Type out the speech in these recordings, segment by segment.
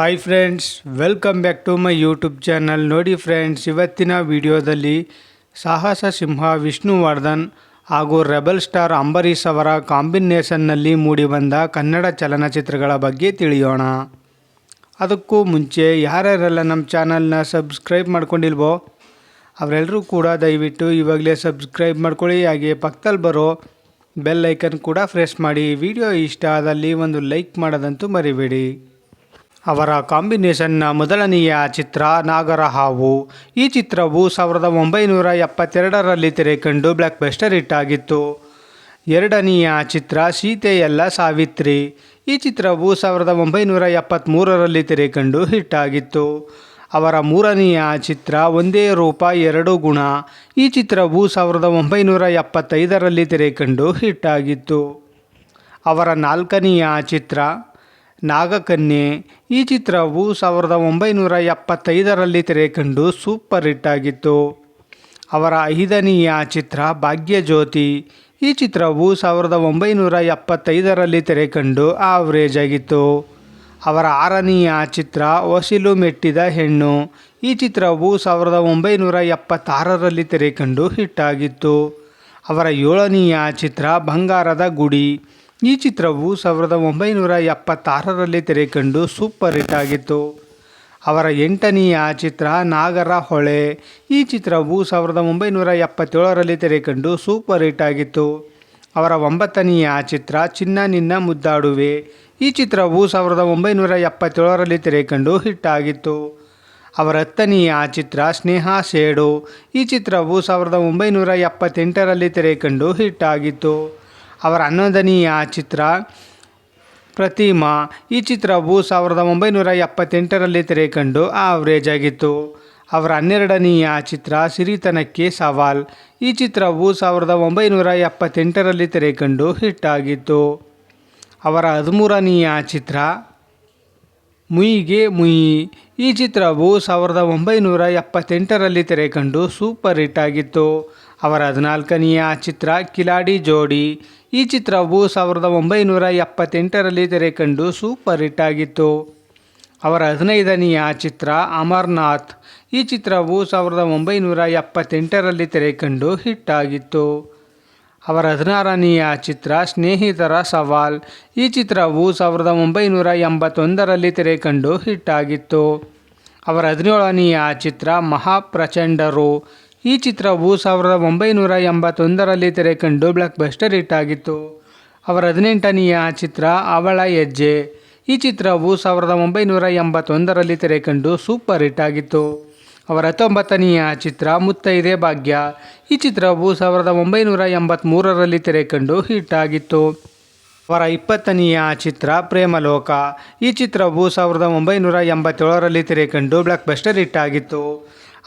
Hi friends welcome back to my YouTube channel ನೋಡಿ friends ಇವತ್ತಿನ ವಿಡಿಯೋದಲ್ಲಿ ಸಾಹಸ ಸಿಂಹ ವಿಷ್ಣುವರ್ಧನ್ ಹಾಗೂ ರೆಬಲ್ ಸ್ಟಾರ್ ಅಂಬರೀಷ್ ಅವರ ಕಾಂಬಿನೇಷನ್ನಲ್ಲಿ ಮೂಡಿಬಂದ ಕನ್ನಡ ಚಲನಚಿತ್ರಗಳ ಬಗ್ಗೆ ತಿಳಿಯೋಣ. ಅದಕ್ಕೂ ಮುಂಚೆ ಯಾರ್ಯಾರೆಲ್ಲ ನಮ್ಮ ಚಾನಲ್ನ ಸಬ್ಸ್ಕ್ರೈಬ್ ಮಾಡ್ಕೊಂಡಿಲ್ವೋ ಅವರೆಲ್ಲರೂ ಕೂಡ ದಯವಿಟ್ಟು ಇವಾಗಲೇ ಸಬ್ಸ್ಕ್ರೈಬ್ ಮಾಡ್ಕೊಳ್ಳಿ. ಹಾಗೆ ಪಕ್ಕದಲ್ಲಿ ಬರೋ ಬೆಲ್ ಐಕನ್ ಕೂಡ ಫ್ರೆಶ್ ಮಾಡಿ. ವಿಡಿಯೋ ಇಷ್ಟ ಆದಲ್ಲಿ ಒಂದು ಲೈಕ್ ಮಾಡೋದಂತೂ ಮರಿಬೇಡಿ. ಅವರ ಕಾಂಬಿನೇಷನ್ನ ಮೊದಲನೆಯ ಚಿತ್ರ ನಾಗರ ಹಾವು ಈ ಚಿತ್ರವು ಸಾವಿರದ ಒಂಬೈನೂರ ಎಪ್ಪತ್ತೆರಡರಲ್ಲಿ ತೆರೆಕಂಡು ಬ್ಲ್ಯಾಕ್ ಬೆಸ್ಟರ್ ಹಿಟ್ ಆಗಿತ್ತು. ಎರಡನೆಯ ಚಿತ್ರ ಸೀತೆಯಲ್ಲ ಸಾವಿತ್ರಿ. ಈ ಚಿತ್ರವು ಸಾವಿರದ ಒಂಬೈನೂರ ಎಪ್ಪತ್ತ್ಮೂರರಲ್ಲಿ ತೆರೆಕಂಡು ಹಿಟ್ ಆಗಿತ್ತು. ಅವರ ಮೂರನೆಯ ಚಿತ್ರ ಒಂದೇ ರೂಪ ಎರಡು ಗುಣ. ಈ ಚಿತ್ರವು ಸಾವಿರದ ಒಂಬೈನೂರ ಎಪ್ಪತ್ತೈದರಲ್ಲಿ ತೆರೆಕಂಡು ಹಿಟ್ ಆಗಿತ್ತು. ಅವರ ನಾಲ್ಕನೆಯ ಚಿತ್ರ ನಾಗಕನ್ಯೆ. ಈ ಚಿತ್ರವು ಸಾವಿರದ ಒಂಬೈನೂರ ಎಪ್ಪತ್ತೈದರಲ್ಲಿ ತೆರೆಕಂಡು ಸೂಪರ್ ಹಿಟ್ ಆಗಿತ್ತು. ಅವರ ಐದನೆಯ ಚಿತ್ರ ಭಾಗ್ಯಜ್ಯೋತಿ. ಈ ಚಿತ್ರವು ಸಾವಿರದ ಒಂಬೈನೂರ ಎಪ್ಪತ್ತೈದರಲ್ಲಿ ತೆರೆಕಂಡು ಆವ್ರೇಜ್ ಆಗಿತ್ತು. ಅವರ ಆರನೆಯ ಚಿತ್ರ ಒಸಿಲು ಮೆಟ್ಟಿದ ಹೆಣ್ಣು. ಈ ಚಿತ್ರವು ಸಾವಿರದ ಒಂಬೈನೂರ ಎಪ್ಪತ್ತಾರರಲ್ಲಿ ತೆರೆಕಂಡು ಹಿಟ್ ಆಗಿತ್ತು. ಅವರ ಏಳನೆಯ ಚಿತ್ರ ಬಂಗಾರದ ಗುಡಿ. ಈ ಚಿತ್ರವು ಸಾವಿರದ ಒಂಬೈನೂರ ಎಪ್ಪತ್ತಾರರಲ್ಲಿ ತೆರೆಕಂಡು ಸೂಪರ್ ಹಿಟ್ ಆಗಿತ್ತು. ಅವರ ಎಂಟನೆಯ ಚಿತ್ರ ನಾಗರ ಹೊಳೆ. ಈ ಚಿತ್ರವು ಸಾವಿರದ ಒಂಬೈನೂರ ಎಪ್ಪತ್ತೇಳರಲ್ಲಿ ತೆರೆಕಂಡು ಸೂಪರ್ ಹಿಟ್ ಆಗಿತ್ತು. ಅವರ ಒಂಬತ್ತನೆಯ ಚಿತ್ರ ಚಿನ್ನ ನಿನ್ನ ಮುದ್ದಾಡುವೆ. ಈ ಚಿತ್ರವು ಸಾವಿರದ ಒಂಬೈನೂರ ಎಪ್ಪತ್ತೇಳರಲ್ಲಿ ತೆರೆಕಂಡು ಹಿಟ್ ಆಗಿತ್ತು. ಅವರ ಹತ್ತನೆಯ ಚಿತ್ರ ಸ್ನೇಹ ಸೇಡು. ಈ ಚಿತ್ರವು ಸಾವಿರದ ಒಂಬೈನೂರ ಎಪ್ಪತ್ತೆಂಟರಲ್ಲಿ ತೆರೆಕಂಡು ಹಿಟ್ ಆಗಿತ್ತು. ಅವರ ಹನ್ನೊಂದನೆಯ ಚಿತ್ರ ಪ್ರತಿಮಾ. ಈ ಚಿತ್ರವು ಸಾವಿರದ ಒಂಬೈನೂರ ಎಪ್ಪತ್ತೆಂಟರಲ್ಲಿ ತೆರೆಕಂಡು ಆವರೇಜ್ ಆಗಿತ್ತು. ಅವರ ಹನ್ನೆರಡನೆಯ ಚಿತ್ರ ಸಿರಿತನಕ್ಕೆ ಸವಾಲ್. ಈ ಚಿತ್ರವು ಸಾವಿರದ ಒಂಬೈನೂರ ಎಪ್ಪತ್ತೆಂಟರಲ್ಲಿ ತೆರೆಕಂಡು ಹಿಟ್ ಆಗಿತ್ತು. ಅವರ ಹದಿಮೂರನೆಯ ಚಿತ್ರ ಮುಯಿಗೆ ಮುಯಿ. ಈ ಚಿತ್ರವು ಸಾವಿರದ ಒಂಬೈನೂರ ಎಪ್ಪತ್ತೆಂಟರಲ್ಲಿ ತೆರೆಕಂಡು ಸೂಪರ್ ಹಿಟ್ ಆಗಿತ್ತು. ಅವರ ಹದಿನಾಲ್ಕನೆಯ ಚಿತ್ರ ಕಿಲಾಡಿ ಜೋಡಿ. ಈ ಚಿತ್ರವು ಸಾವಿರದ ಒಂಬೈನೂರ ಎಪ್ಪತ್ತೆಂಟರಲ್ಲಿ ತೆರೆಕಂಡು ಸೂಪರ್ ಹಿಟ್ ಆಗಿತ್ತು. ಅವರ ಹದಿನೈದನೆಯ ಚಿತ್ರ ಅಮರ್ನಾಥ್. ಈ ಚಿತ್ರವು ಸಾವಿರದ ಒಂಬೈನೂರ ಎಪ್ಪತ್ತೆಂಟರಲ್ಲಿ ತೆರೆಕಂಡು ಹಿಟ್ ಆಗಿತ್ತು. ಅವರ ಹದಿನಾರನೆಯ ಚಿತ್ರ ಸ್ನೇಹಿತರ ಸವಾಲ್. ಈ ಚಿತ್ರವು ಸಾವಿರದ ಒಂಬೈನೂರ ಎಂಬತ್ತೊಂದರಲ್ಲಿ ತೆರೆಕಂಡು ಹಿಟ್ ಆಗಿತ್ತು. ಅವರ ಹದಿನೇಳನೆಯ ಚಿತ್ರ ಮಹಾಪ್ರಚಂಡರು. ಈ ಚಿತ್ರವು ಸಾವಿರದ ಒಂಬೈನೂರ ಎಂಬತ್ತೊಂದರಲ್ಲಿ ತೆರೆಕಂಡು ಬ್ಲಾಕ್ ಬಸ್ಟರ್ ಹಿಟ್ ಆಗಿತ್ತು. ಅವರ ಹದಿನೆಂಟನೆಯ ಚಿತ್ರ ಅವಳ ಹೆಜ್ಜೆ. ಈ ಚಿತ್ರವು ಸಾವಿರದ ಒಂಬೈನೂರ ಎಂಬತ್ತೊಂದರಲ್ಲಿ ತೆರೆಕಂಡು ಸೂಪರ್ ಹಿಟ್ ಆಗಿತ್ತು. ಅವರ ಹತ್ತೊಂಬತ್ತನೆಯ ಚಿತ್ರ ಮುತ್ತೈದೆ ಭಾಗ್ಯ. ಈ ಚಿತ್ರವು ಸಾವಿರದ ಒಂಬೈನೂರ ಎಂಬತ್ತ್ಮೂರರಲ್ಲಿ ತೆರೆಕಂಡು ಹಿಟ್ ಆಗಿತ್ತು. ಅವರ ಇಪ್ಪತ್ತನೆಯ ಚಿತ್ರ ಪ್ರೇಮಲೋಕ. ಈ ಚಿತ್ರವು ಸಾವಿರದ ಒಂಬೈನೂರ ಎಂಬತ್ತೇಳರಲ್ಲಿ ತೆರೆಕಂಡು ಬ್ಲಾಕ್ ಬಸ್ಟರ್ ಹಿಟ್ ಆಗಿತ್ತು.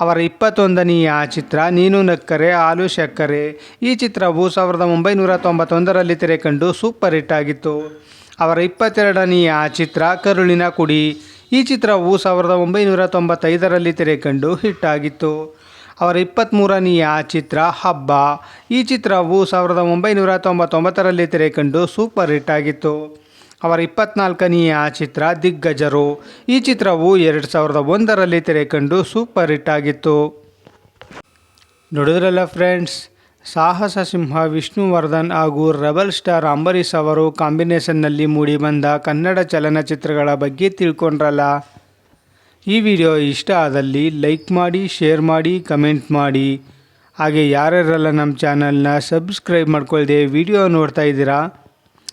ಅವರ ಇಪ್ಪತ್ತೊಂದನೆಯ ಚಿತ್ರ, ನೀನು ನಕ್ಕರೆ ಆಲು ಶಕ್ಕರೆ. ಈ ಚಿತ್ರವು ಸಾವಿರದ ಒಂಬೈನೂರ ತೊಂಬತ್ತೊಂದರಲ್ಲಿ ತೆರೆಕಂಡು ಸೂಪರ್ ಹಿಟ್ ಆಗಿತ್ತು. ಅವರ ಇಪ್ಪತ್ತೆರಡನೆಯ ಚಿತ್ರ, ಕರುಳಿನ ಕುಡಿ. ಈ ಚಿತ್ರವು ಸಾವಿರದ ಒಂಬೈನೂರ ತೊಂಬತ್ತೈದರಲ್ಲಿ ತೆರೆಕಂಡು ಹಿಟ್ ಆಗಿತ್ತು. ಅವರ ಇಪ್ಪತ್ತ್ಮೂರನೆಯ ಚಿತ್ರ, ಹಬ್ಬ. ಈ ಚಿತ್ರವು ಸಾವಿರದ ಒಂಬೈನೂರ ತೊಂಬತ್ತೊಂಬತ್ತರಲ್ಲಿ ತೆರೆಕಂಡು ಸೂಪರ್ ಹಿಟ್ ಆಗಿತ್ತು. ಅವರ ಇಪ್ಪತ್ನಾಲ್ಕನೆಯ ಚಿತ್ರ ದಿಗ್ಗಜರು. ಈ ಚಿತ್ರವು ಎರಡು ಸಾವಿರದ ಒಂದರಲ್ಲಿ ತೆರೆಕಂಡು ಸೂಪರ್ ಹಿಟ್ ಆಗಿತ್ತು. ನೋಡಿದ್ರಲ್ಲ ಫ್ರೆಂಡ್ಸ್, ಸಾಹಸ ಸಿಂಹ ವಿಷ್ಣುವರ್ಧನ್ ಹಾಗೂ ರೆಬಲ್ ಸ್ಟಾರ್ ಅಂಬರೀಷ್ ಅವರು ಕಾಂಬಿನೇಷನ್ನಲ್ಲಿ ಮೂಡಿಬಂದ ಕನ್ನಡ ಚಲನಚಿತ್ರಗಳ ಬಗ್ಗೆ ತಿಳ್ಕೊಂಡ್ರಲ್ಲ. ಈ ವಿಡಿಯೋ ಇಷ್ಟ ಆದಲ್ಲಿ ಲೈಕ್ ಮಾಡಿ, ಶೇರ್ ಮಾಡಿ, ಕಮೆಂಟ್ ಮಾಡಿ. ಹಾಗೆ ಯಾರ್ಯಾರೆಲ್ಲ ನಮ್ಮ ಚಾನಲ್ನ ಸಬ್ಸ್ಕ್ರೈಬ್ ಮಾಡ್ಕೊಳ್ದೆ ವಿಡಿಯೋ ನೋಡ್ತಾ ಇದ್ದೀರಾ?